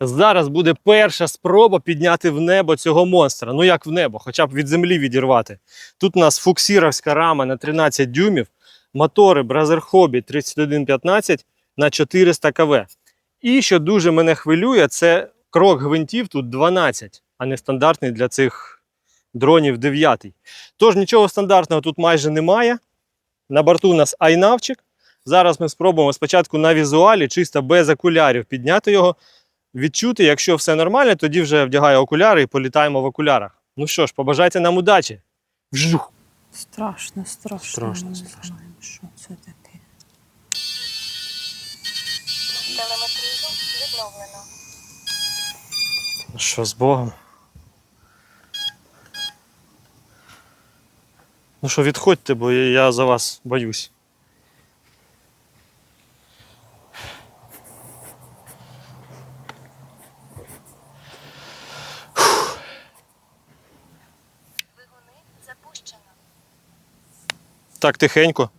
Зараз буде перша спроба підняти в небо цього монстра. Ну як в небо, хоча б від землі відірвати. Тут у нас фуксіровська рама на 13 дюймів, мотори Brazzer Hobby 3115 на 400 кВ. І що дуже мене хвилює, це крок гвинтів тут 12, а не стандартний для цих дронів 9. Тож нічого стандартного тут майже немає. На борту у нас айнавчик. Зараз ми спробуємо спочатку на візуалі, чисто без окулярів, підняти його, відчути. Якщо все нормально, тоді вже вдягаю окуляри і політаємо в окулярах. Ну що ж, побажайте нам удачі. Вжух! Страшно, страшно. Страшно, Ми не страшно. знаємо, що це таке. Телеметрію відновлено. Ну що, з Богом? Ну що, відходьте, бо я за вас боюсь. Так, тихенько.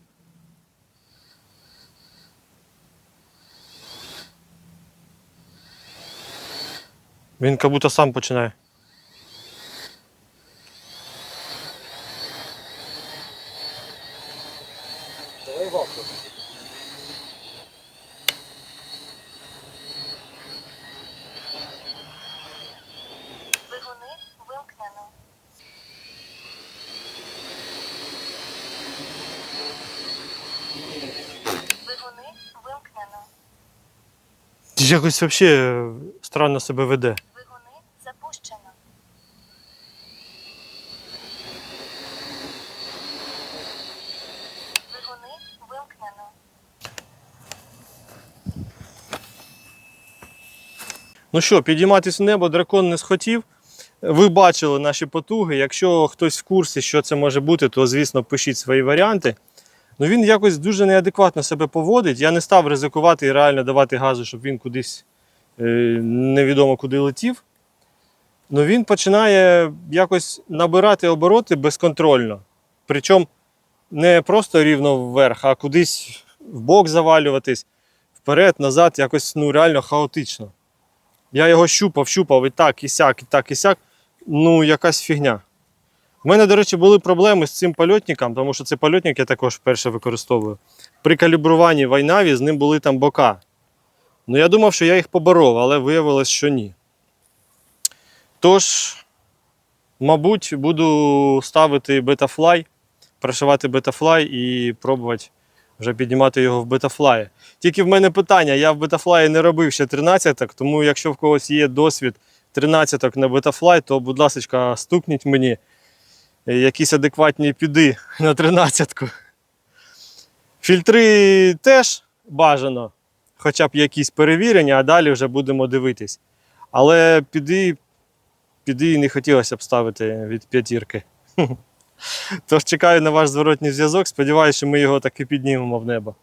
Він як будто сам починає. Двигуни Якось взагалі странно себе веде. Двигуни запущено. Двигуни вимкнено. Ну що, підійматись в небо дракон не схотів. Ви бачили наші потуги. Якщо хтось в курсі, що це може бути, то звісно пишіть свої варіанти. Ну він якось дуже неадекватно себе поводить. Я не став ризикувати і реально давати газу, щоб він кудись е, невідомо куди летів. Ну він починає якось набирати обороти безконтрольно. Причому не просто рівно вверх, а кудись в бок завалюватись, вперед, назад, якось ну, реально хаотично. Я його щупав, щупав і так, і сяк, і так, і сяк. Ну, якась фігня. У мене, до речі, були проблеми з цим польотником, тому що цей польотник я також вперше використовую. При калібруванні в Айнаві з ним були там бока. Ну, я думав, що я їх поборов, але виявилось, що ні. Тож, мабуть, буду ставити бетафлай, прошивати бетафлай і пробувати вже піднімати його в бетафлаї. Тільки в мене питання: я в бетафлаї не робив ще 13 тому якщо в когось є досвід 13 на бетафлай, то, будь ласка, стукніть мені якісь адекватні піди на 13-ку. Фільтри теж бажано, хоча б якісь перевірення, а далі вже будемо дивитись. Але піди, піди не хотілося б ставити від п'ятірки. Тож чекаю на ваш зворотній зв'язок. Сподіваюся, що ми його таки піднімемо в небо.